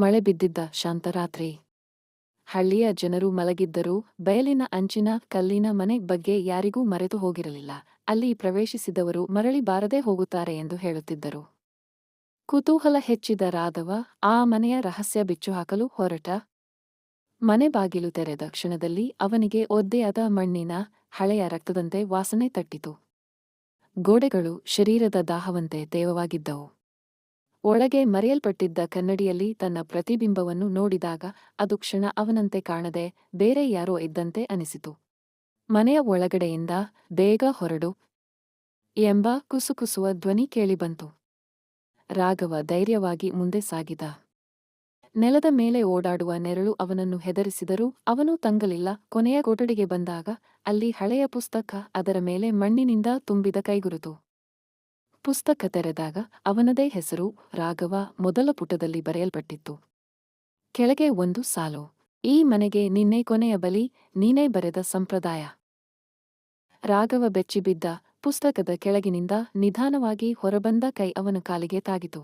ಮಳೆ ಬಿದ್ದಿದ್ದ ಶಾಂತರಾತ್ರಿ. ಹಳ್ಳಿಯ ಜನರು ಮಲಗಿದ್ದರೂ ಬಯಲಿನ ಅಂಚಿನ ಕಲ್ಲಿನ ಮನೆ ಬಗ್ಗೆ ಯಾರಿಗೂ ಮರೆತು ಹೋಗಿರಲಿಲ್ಲ. ಅಲ್ಲಿ ಪ್ರವೇಶಿಸಿದವರು ಮರಳಿ ಬಾರದೇ ಹೋಗುತ್ತಾರೆ ಎಂದು ಹೇಳುತ್ತಿದ್ದರು. ಕುತೂಹಲ ಹೆಚ್ಚಿದ ರಾಧವ ಆ ಮನೆಯ ರಹಸ್ಯ ಬಿಚ್ಚುಹಾಕಲು ಹೊರಟ. ಮನೆ ಬಾಗಿಲು ತೆರೆದ ಕ್ಷಣದಲ್ಲಿ ಅವನಿಗೆ ಒದ್ದೆಯಾದ ಮಣ್ಣಿನ ಹಳೆಯ ರಕ್ತದಂತೆ ವಾಸನೆ ತಟ್ಟಿತು. ಗೋಡೆಗಳು ಶರೀರದ ದಾಹವಂತೆ ತೇವವಾಗಿದ್ದವು. ಒಳಗೆ ಮರೆಯಲ್ಪಟ್ಟಿದ್ದ ಕನ್ನಡಿಯಲ್ಲಿ ತನ್ನ ಪ್ರತಿಬಿಂಬವನ್ನು ನೋಡಿದಾಗ ಅದು ಕ್ಷಣ ಅವನಂತೆ ಕಾಣದೆ ಬೇರೆ ಯಾರೋ ಇದ್ದಂತೆ ಅನಿಸಿತು. ಮನೆಯ ಒಳಗಡೆಯಿಂದ ಬೇಗ ಹೊರಡು ಎಂಬ ಕುಸುಕುಸುವ ಧ್ವನಿ ಕೇಳಿಬಂತು ರಾಘವ ಧೈರ್ಯವಾಗಿ ಮುಂದೆ ಸಾಗಿದ. ನೆಲದ ಮೇಲೆ ಓಡಾಡುವ ನೆರಳು ಅವನನ್ನು ಹೆದರಿಸಿದರೂ ಅವನು ತಂಗಲಿಲ್ಲ. ಕೊನೆಯ ಕೊಠಡಿಗೆ ಬಂದಾಗ ಅಲ್ಲಿ ಹಳೆಯ ಪುಸ್ತಕ ಅದರ ಮೇಲೆ ಮಣ್ಣಿನಿಂದ ತುಂಬಿದ ಕೈಗುರುತು. ಪುಸ್ತಕ ತೆರೆದಾಗ ಅವನದೇ ಹೆಸರು ರಾಘವ ಮೊದಲ ಪುಟದಲ್ಲಿ ಬರೆಯಲ್ಪಟ್ಟಿತ್ತು. ಕೆಳಗೆ ಒಂದು ಸಾಲು, ಈ ಮನೆಗೆ ನಿನ್ನೆ ಕೊನೆಯ ಬಲಿ, ನೀನೇ ಬರೆದ ಸಂಪ್ರದಾಯ. ರಾಘವ ಬೆಚ್ಚಿಬಿದ್ದ ಪುಸ್ತಕದ ಕೆಳಗಿನಿಂದ ನಿಧಾನವಾಗಿ ಹೊರಬಂದ ಕೈ ಅವನ ಕಾಲಿಗೆ ತಾಗಿತು.